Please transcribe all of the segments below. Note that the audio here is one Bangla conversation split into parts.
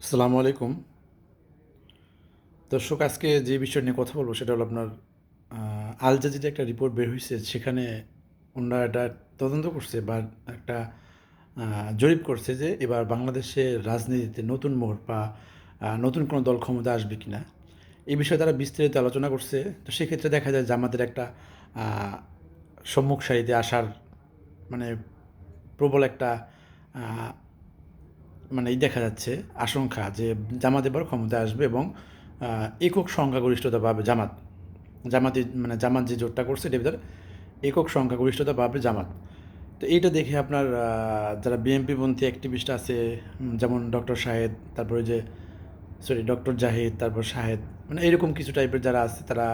আসসালামু আলাইকুম। দর্শক আজকে যে বিষয় নিয়ে কথা বলব সেটা হলো আপনার আল জাজিরা একটা রিপোর্ট বের হয়েছে সেখানে ওনারা এটা তদন্ত করছে বা একটা জরিপ করছে যে এবার বাংলাদেশের রাজনীতিতে নতুন মোড় বা নতুন কোনো দল ক্ষমতা আসবে কি না এই বিষয়ে তারা বিস্তারিত আলোচনা করছে। তো সেক্ষেত্রে দেখা যায় জামাতের একটা আহ, সম্মুখ সারিতে আসার মানে প্রবল একটা মানে দেখা যাচ্ছে আশঙ্কা যে জামাত এবার ক্ষমতায় আসবে এবং একক সংখ্যাগরিষ্ঠতা পাবে জামাত। জামাতি মানে জামাত যে জোটটা করছে এটার ভিতরে একক সংখ্যাগরিষ্ঠতা পাবে জামাত। তো এইটা দেখে আপনার যারা বিএনপি পন্থী অ্যাক্টিভিস্ট আছে যেমন ডক্টর শাহেদ তারপরে যে সরি ডক্টর জাহিদ, তারপর শাহেদ মানে এরকম কিছু টাইপের যারা আছে তারা,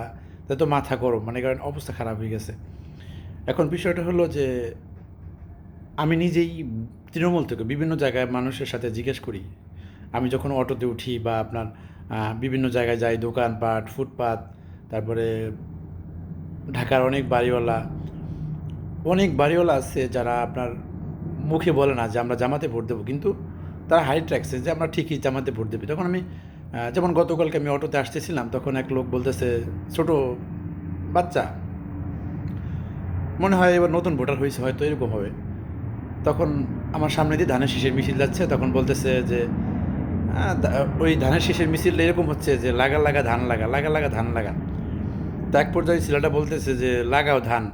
তাদের তো মাথা গরম মানে কারণ অবস্থা খারাপ হয়ে গেছে। এখন বিষয়টা হলো যে আমি নিজেই তৃণমূল থেকে বিভিন্ন জায়গায় মানুষের সাথে জিজ্ঞেস করি। আমি যখন অটোতে উঠি বা আপনার বিভিন্ন জায়গায় যাই, দোকানপাট, ফুটপাত, তারপরে ঢাকার অনেক বাড়িওয়ালা অনেক বাড়িওয়ালা আছে যারা আপনার মুখে বলে না যে আমরা জামাতে ভোট দেবো, কিন্তু তারা হাইট রাখছে যে আমরা ঠিকই জামাতে ভোট দেবো। তখন আমি যেমন গতকালকে আমি অটোতে আসতেছিলাম, তখন এক লোক বলতেছে, ছোট বাচ্চা, মনে হয় এবার নতুন ভোটার হয়েছে হয়তো এরকম হবে। তখন আমার সামনে দিয়ে ধানের শীষের মিছিল যাচ্ছে, তখন বলতেছে যে ওই ধানের শীষের মিছিল এরকম হচ্ছে যে, লাগা লাগা ধান লাগা লাগা লাগা ধান লাগা। তো এক পর্যায়ে ছেলেটা বলতেছে যে, লাগাও ধান।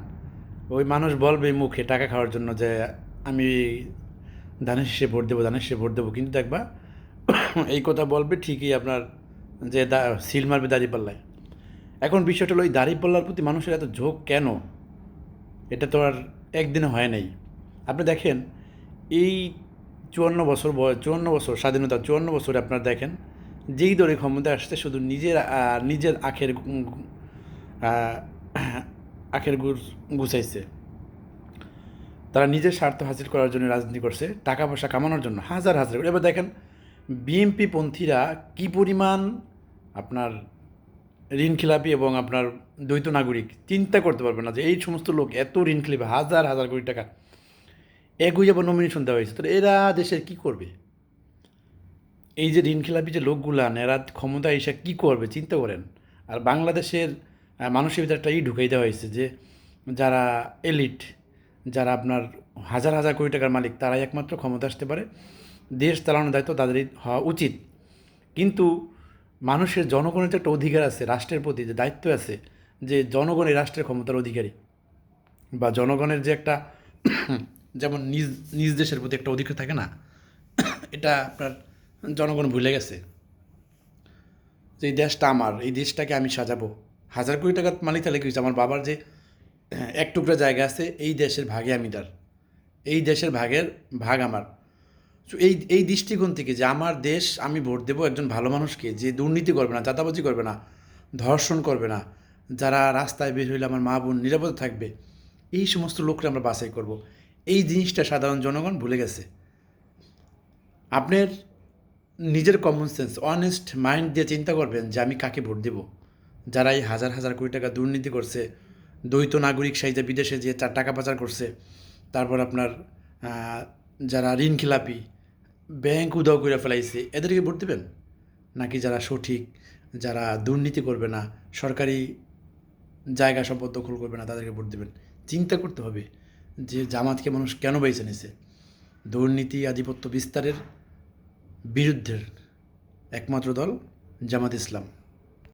ওই মানুষ বলবে মুখে টাকা খাওয়ার জন্য যে, আমি ধানের শীষে ভোট দেবো, ধানের শীষে ভোট দেবো। কিন্তু দেখবা এই কথা বলবে ঠিকই আপনার যে, দা- সিল মারবে দাঁড়িপাল্লায়। এখন বিষয়টা হলো ওই দাঁড়িপাল্লার প্রতি মানুষের এত ঝোঁক কেন? এটা তো আর একদিনে হয় নাই। আপনি দেখেন, এই চুয়ান্ন বছর বয়স চুয়ান্ন বছর, স্বাধীনতা, চুয়ান্ন বছরে আপনার দেখেন, যেই দলে ক্ষমতা আসছে, শুধু নিজের নিজের আখের আখের গুছাইছে। তারা নিজের স্বার্থ হাসিল করার জন্য রাজনীতি করছে, টাকা পয়সা কামানোর জন্য, হাজার হাজার করে। এবার দেখেন বিএনপি পন্থীরা কী পরিমাণ আপনার ঋণ খেলাপি এবং আপনার দ্বৈত নাগরিক, চিন্তা করতে পারবে না যে এই সমস্ত লোক এত ঋণ খেলাপি হাজার হাজার কোটি টাকা একই আবার নমিনেশন দেওয়া হয়েছে। তো এরা দেশের কি করবে? এই যে ঋণ খেলাপি যে লোকগুলান এরা ক্ষমতা এসে কী করবে চিন্তা করেন? আর বাংলাদেশের মানুষের ভিতরে একটা ই ঢুকাই দেওয়া হয়েছে যে যারা এলিট যারা আপনার হাজার হাজার কোটি টাকার মালিক, তারাই একমাত্র ক্ষমতা আসতে পারে। দেশ চালানোর দায়িত্ব তাদেরই হওয়া উচিত। কিন্তু মানুষের জনগণের যে একটা অধিকার আছে, রাষ্ট্রের প্রতি যে দায়িত্ব আছে, যে জনগণ এই রাষ্ট্রের ক্ষমতার অধিকারী, বা জনগণের যে একটা যেমন নিজ নিজ দেশের প্রতি একটা অধিকার থাকে না, এটা আপনার জনগণ ভুলে গেছে। যে এই দেশটা আমার, এই দেশটাকে আমি সাজাবো। হাজার কোটি টাকার মালিক তাহলে কি? আমার বাবার যে, এক টুকরা জায়গা আছে, এই দেশের ভাগে আমি তার। এই দেশের ভাগের ভাগ আমার। তো এই এই দৃষ্টিকোণ থেকে যে আমার দেশ, আমি ভোট দেবো একজন ভালো মানুষকে, যে দুর্নীতি করবে না, চাঁদাবাজি করবে না, ধর্ষণ করবে না, যারা রাস্তায় বের হইলে আমার মা বোন নিরাপদে থাকবে, এই সমস্ত লোকরা আমরা বাছাই করব। এই জিনিসটা সাধারণ জনগণ ভুলে গেছে। আপনার নিজের কমন সেন্স অনেস্ট মাইন্ড দিয়ে চিন্তা করবেন যে আমি কাকে ভোট দেব। যারা এই হাজার হাজার কোটি টাকা দুর্নীতি করছে, দ্বৈত নাগরিক সাইজে বিদেশে যে তার টাকা পাচার করছে, তারপর আপনার যারা ঋণ খেলাপি ব্যাংক উদাও করে ফেলাইছে, এদেরকে ভোট দেবেন? নাকি যারা সঠিক, যারা দুর্নীতি করবে না, সরকারি জায়গা সম্পদ দখল করবে না, তাদেরকে ভোট দেবেন? চিন্তা করতে হবে। যে জামাতকে মানুষ কেন বেছে নিছে? দুর্নীতি আধিপত্য বিস্তারের বিরুদ্ধের একমাত্র দল জামাত ইসলাম।